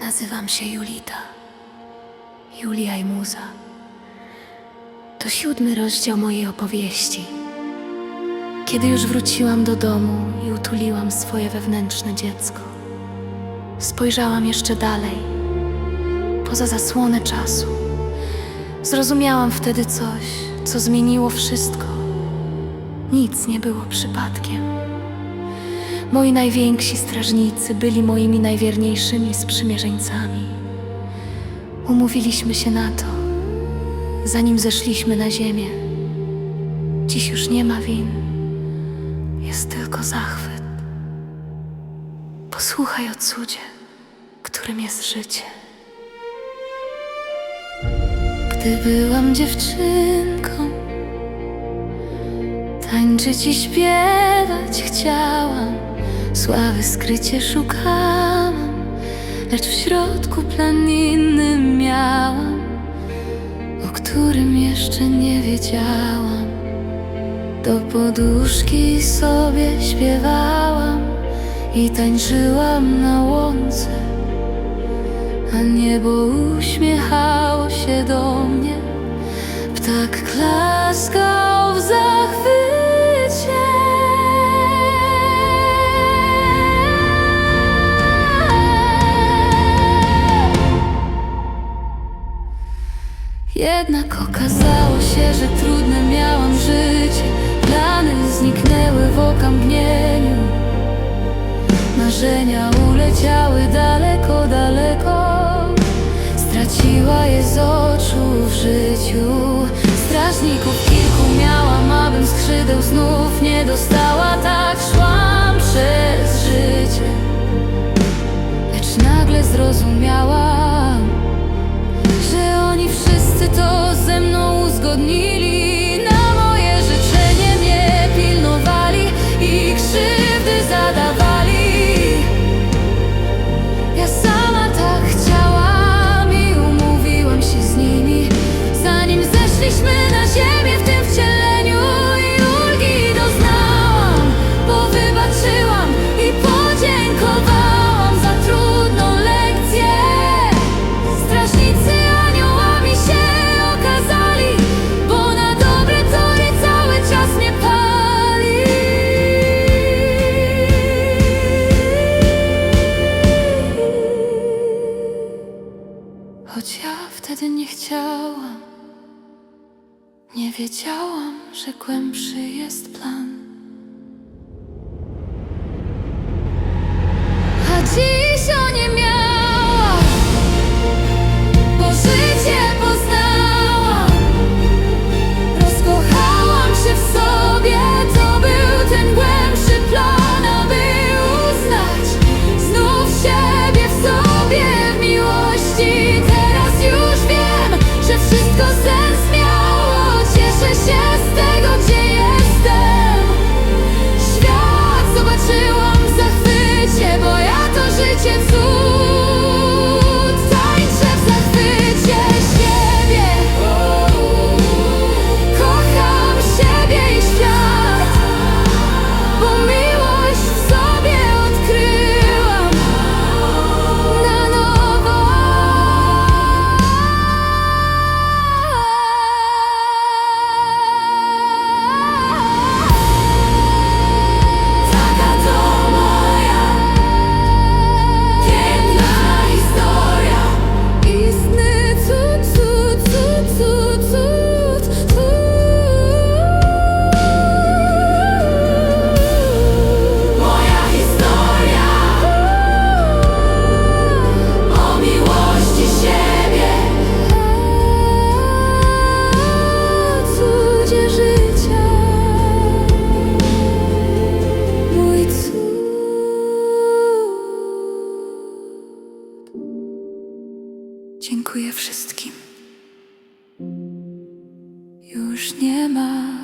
Nazywam się Julita. Julia i Muza. To siódmy rozdział mojej opowieści. Kiedy już wróciłam do domu i utuliłam swoje wewnętrzne dziecko, spojrzałam jeszcze dalej, poza zasłonę czasu. Zrozumiałam wtedy coś, co zmieniło wszystko. Nic nie było przypadkiem. Moi najwięksi strażnicy byli moimi najwierniejszymi sprzymierzeńcami. Umówiliśmy się na to, zanim zeszliśmy na ziemię. Dziś już nie ma win, jest tylko zachwyt. Posłuchaj o cudzie, którym jest życie. Gdy byłam dziewczynką, tańczyć i śpiewać chciałam, sławy skrycie szukałam, lecz w środku plan inny miałam, o którym jeszcze nie wiedziałam. Do poduszki sobie śpiewałam i tańczyłam na łące, a niebo uśmiechało się do mnie. Ptak klaskał w zachwycie. Jednak okazało się, że trudne miałam życiu. Strażników kilku miałam, abym skrzydeł znów nie dostała. Choć ja wtedy nie chciałam, nie wiedziałam, że głębszy jest plan. wszystkim. Już nie ma.